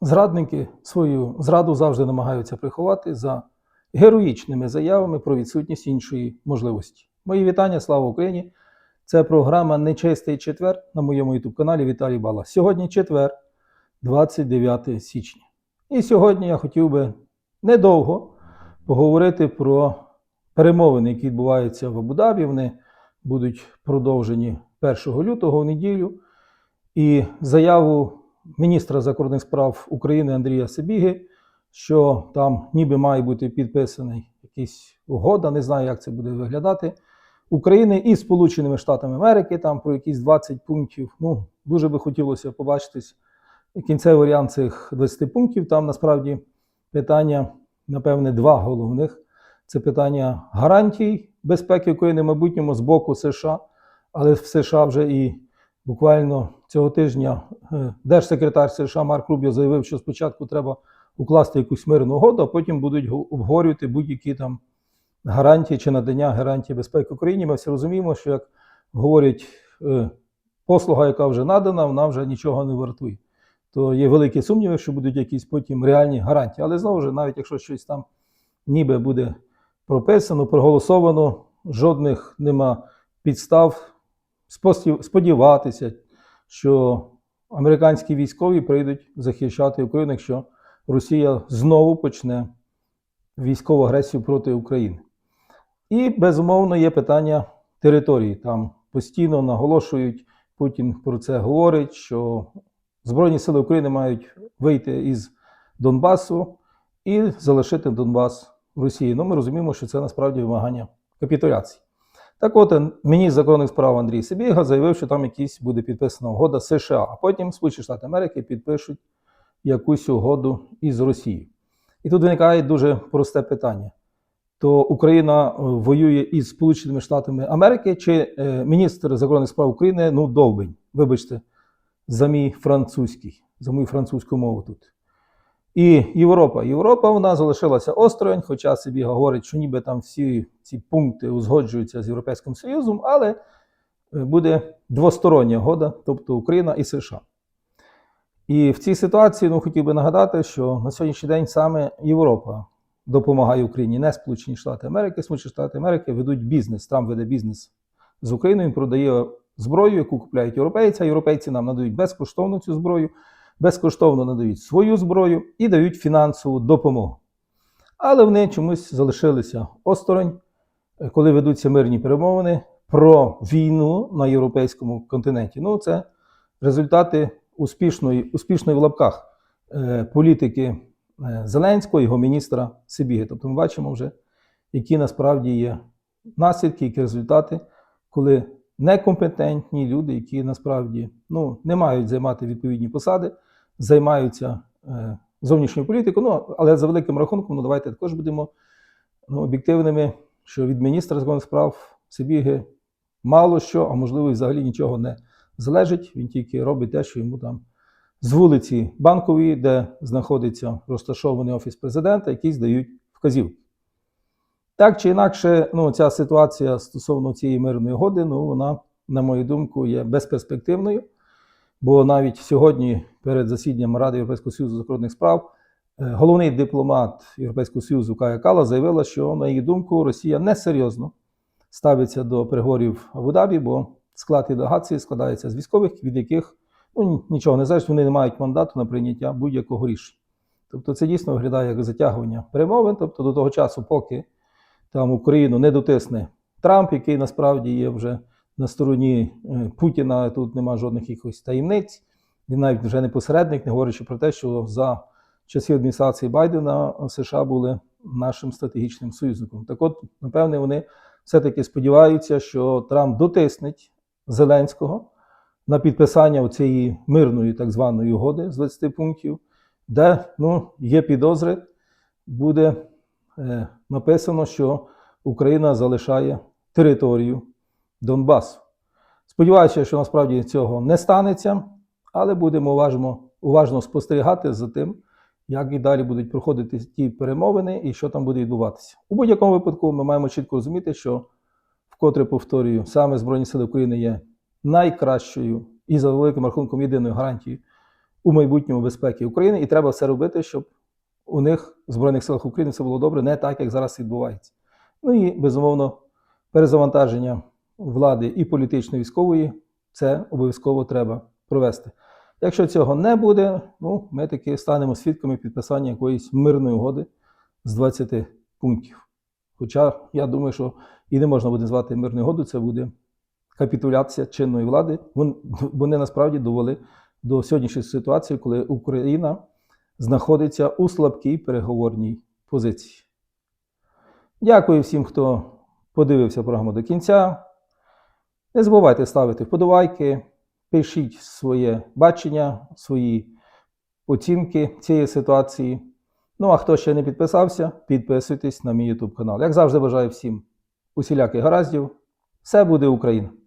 Зрадники свою зраду завжди намагаються приховати за героїчними заявами про відсутність іншої можливості. Мої вітання, слава Україні! Це програма Нечистий четвер на моєму youtube каналі Віталій Бала. Сьогодні четвер, 29 січня. І сьогодні я хотів би недовго поговорити про перемовини, які відбуваються в Абу-Дабі. Вони будуть продовжені 1 лютого в неділю. І заяву міністра закордонних справ України Андрія Сибіги, що там ніби має бути підписаний якийсь угода, не знаю, як це буде виглядати. України і Сполученими Штатами Америки, там про якісь 20 пунктів. Ну, дуже би хотілося побачити кінцевий варіант цих 20 пунктів. Там насправді питання, напевне, два головних: це питання гарантій безпеки України в майбутньому з боку США, але в США вже і буквально цього тижня е, держсекретар США Марк Рубіо заявив, що спочатку треба укласти якусь мирну угоду, а потім будуть обговорювати будь-які там гарантії чи надання гарантії безпеки Україні. Ми всі розуміємо, що як говорять, е, послуга, яка вже надана, вона вже нічого не вартує. То є великі сумніви, що будуть якісь потім реальні гарантії. Але знову ж, навіть якщо щось там ніби буде прописано, проголосовано, жодних нема підстав сподіватися, що американські військові прийдуть захищати Україну, якщо Росія знову почне військову агресію проти України. І, безумовно, є питання території. Там постійно наголошують, Путін про це говорить, що Збройні сили України мають вийти із Донбасу і залишити Донбас в Росії. Ну, ми розуміємо, що це насправді вимагання капітуляції. Так от, е, міністр закордонних справ Андрій Сибіга заявив, що там якісь буде підписана угода США, а потім Сполучені Штати Америки підпишуть якусь угоду із Росією. І тут виникає дуже просте питання: то Україна е, воює із Сполученими Штатами Америки, чи е, міністр закордонних справ України ну довбень, вибачте, за мій французький, за мою французьку мову тут. І Європа. Європа вона залишилася осторонь, хоча собі говорить, що ніби там всі ці пункти узгоджуються з Європейським Союзом, але е, буде двостороння угода, тобто Україна і США. І в цій ситуації ну, хотів би нагадати, що на сьогоднішній день саме Європа допомагає Україні, не Сполучені Штати Америки. Сполучені Штати Америки ведуть бізнес. Трамп веде бізнес з Україною, він продає зброю, яку купляють європейці, а європейці нам надають безкоштовно цю зброю, безкоштовно надають свою зброю і дають фінансову допомогу. Але вони чомусь залишилися осторонь, е, коли ведуться мирні перемовини про війну на європейському континенті. Ну, це результати успішної, успішної в лапках е, політики е, Зеленського, його міністра Сибіги. Тобто ми бачимо вже, які насправді є наслідки, які результати, коли некомпетентні люди, які насправді ну, не мають займати відповідні посади, займаються е, зовнішньою політикою. Ну, але за великим рахунком, ну давайте також будемо ну, об'єктивними, що від міністра законних справ Сибіги мало що, а можливо, і взагалі нічого не залежить. Він тільки робить те, що йому там з вулиці Банкової, де знаходиться розташований офіс президента, якісь дають вказівки. Так чи інакше, ну, ця ситуація стосовно цієї мирної угоди, ну, вона, на мою думку, є безперспективною. Бо навіть сьогодні, перед засіданням Ради Європейського Союзу закордонних справ, е, головний дипломат Європейського Союзу Кая Кала заявила, що, на її думку, Росія несерйозно ставиться до переговорів Абу-Дабі, бо склад делегації складається з військових, від яких ну, нічого не залежить, вони не мають мандату на прийняття будь-якого рішення. Тобто це дійсно виглядає як затягування перемовин. Тобто до того часу, поки там Україну не дотисне Трамп, який насправді є вже на стороні е, Путіна, тут нема жодних якихось таємниць. Він навіть вже не посередник, не говорячи про те, що за часів адміністрації Байдена США були нашим стратегічним союзником. Так от, напевне, вони все-таки сподіваються, що Трамп дотиснеть Зеленського на підписання цієї мирної так званої угоди з 20 пунктів, де ну, є підозри, буде е, написано, що Україна залишає територію Донбасу. Сподіваюся, що насправді цього не станеться, але будемо уважно, уважно спостерігати за тим, як і далі будуть проходити ті перемовини і що там буде відбуватися. У будь-якому випадку ми маємо чітко розуміти, що вкотре повторюю, саме Збройні Сили України є найкращою і за великим рахунком єдиною гарантією у майбутньому безпеки України, і треба все робити, щоб у них в Збройних силах України все було добре, не так, як зараз відбувається. Ну і безумовно, перезавантаження влади і політичної, і військової це обов'язково треба провести. Якщо цього не буде, ну ми таки станемо свідками підписання якоїсь мирної угоди з 20 пунктів. Хоча я думаю, що і не можна буде звати мирною угоду, це буде капітуляція чинної влади. Вон- Вони насправді довели до сьогоднішньої ситуації, коли Україна знаходиться у слабкій переговорній позиції. Дякую всім, хто подивився програму до кінця. Не забувайте ставити вподобайки, пишіть своє бачення, свої оцінки цієї ситуації. Ну а хто ще не підписався, підписуйтесь на мій YouTube канал. Як завжди, бажаю всім усіляких гараздів. Все буде Україна!